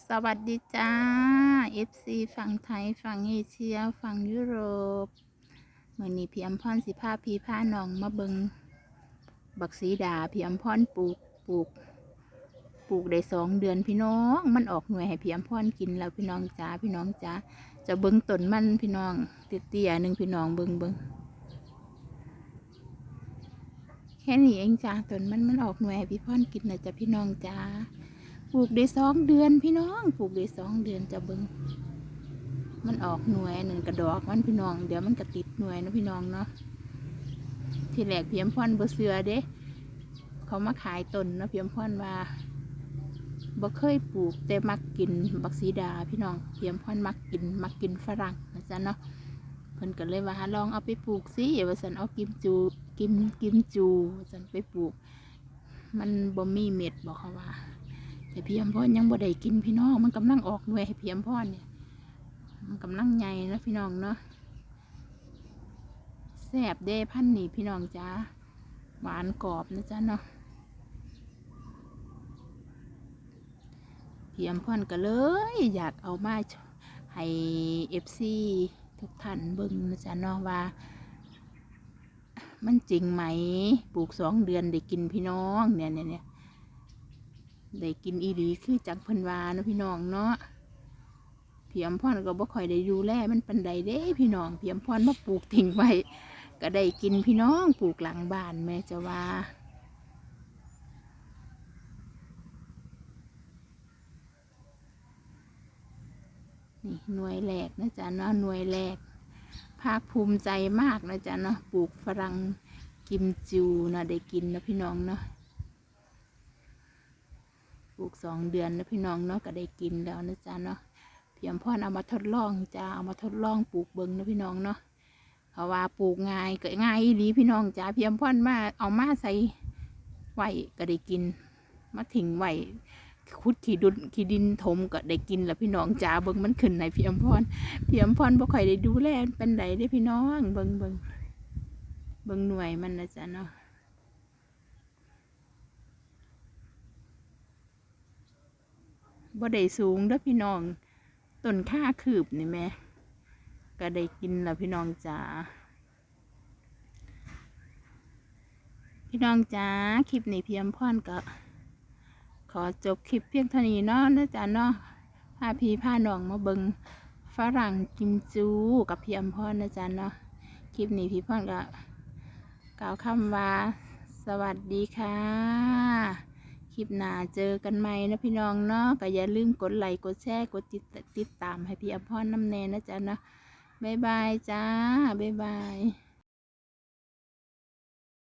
สวัสดีจ้า FC ฝั่งไทย ฝั่งเอเชีย ฝั่งยุโรปเมื่อนี้พี่อำพรสิพาพี่พานองมาเบิงบักสีดาพี่อำพรปลูกปลูก ปลูกได้สองเดือนพี่น้อง มันออกหน่วยให้พี่อำพรกินแล้วพี่น้องจ้าพี่น้องจ้าจะเบิงต้นมันพี่น้องเตี้ยๆหนึ่งพี่น้องเบิงเบิงแค่นี้เองจ้าต้นมันมันออกหน่วยให้พี่พรกินนะจ้ะพี่น้องจ้า ปลูกได้สองเดือนพี่น้อง ปลูกได้สองเดือนจะเบิงมันออกหน่วยหนึ่งกระดอกมันพี่น้อง เดี๋ยวมันก็ติดหน่วยนะพี่น้องเนาะที่แรกเพียมพรบ่เสือเด้ เขามาขายตนนะเพียมพรว่าบ่เคยปลูกแต่มักกินบักซีดาพี่น้องเพียมพรมักกินมักกินฝรั่งนะจ๊ะเนาะเพิ่นก็เลยว่าลองเอาไปปลูกสิว่าสันเอากิมจูกิมกิมจูว่าสันไปปลูก มันบ่มีเม็ดบอกเขาว่า แต่พี่อำพรยังบ่ได้กินพี่น้องมันกำลังออกหน่วยให้พี่อำพรเนี่ย มันกำลังใหญ่นะพี่น้องเนาะแซ่บเด้พันนี่พี่น้องจ้าหวานกรอบนะจ๊ะเนาะพี่อำพรก็เลย อยากเอามาให้เอฟซีทุกท่านเบิ่งนะจ๊ะเนาะว่ามันจริงไหม ปลูกสองเดือนได้กินพี่น้องเนี่ยเนี่ยเนี่ย ได้กินอีหลีคือจังเพิ่นวาเนะพี่น้องเนาะพี่อำพรก็บ่ค่อยได้ดูแลมันปันใดเด้ พี่น้องพี่อำพรมาปลูกทิ้งไว้ก็ได้กินพี่น้องปลูกหลังบ้านแม่จะว่านี่หน่วยแรกนะจ๊ะเนาะหน่วยแรก ภาคภูมิใจมากนะจ๊ะเนาะปลูกฝรั่งกิมจูนะได้กินนะพี่น้องเนาะ ปลูกสองเดือนนะพี่น้องเนาะก็ได้กินแล้วนะจ๊ะเนาะเพียมพ่อเอามาทดลองจ้าเอามาทดลองปลูกเบิงนะพี่น้องเนาะเพราะว่าปลูกง่ายก็ง่ายอีพี่น้องจ้าเพียมพ่อนมาเอามาใส่ไว้ก็ได้กิน มาถิงไว้คุดขี้ดุนขี้ดินถมก็ได้กินแล้วพี่น้องจ้าเบิงมันขึ้นในเพียมพรเพียมพรบ่ค่อยได้ดูแลเป็นไดได้พี่น้องเบิงเบิงเบิงหน่วยมันนะจ๊ะเนาะ บ่ได้สูงเด้อพี่น้องต้นค่าคืบนี่แม่ก็ได้กินแล้วพี่น้องจ๋าพี่น้องจ๋าคลิปนี้เพียมพรก็ ขอจบคลิปเพียงเท่านี้เนาะนะจ๊ะเนาะพาพี่พาน้องมาเบิงฝรั่งกิมจูกับเพียมพรนะจ๊ะเนาะคลิปนี้พี่พรก็กล่าวคำว่า สวัสดีค่ะ คลิปหน้าเจอกันใหม่นะพี่น้องเนาะก็อย่าลืมกดไลค์กดแชร์กดติดติดตามให้พี่อภรน้ำแน่นะจ๊ะเนาะบ๊ายบายจ้าบ๊ายบาย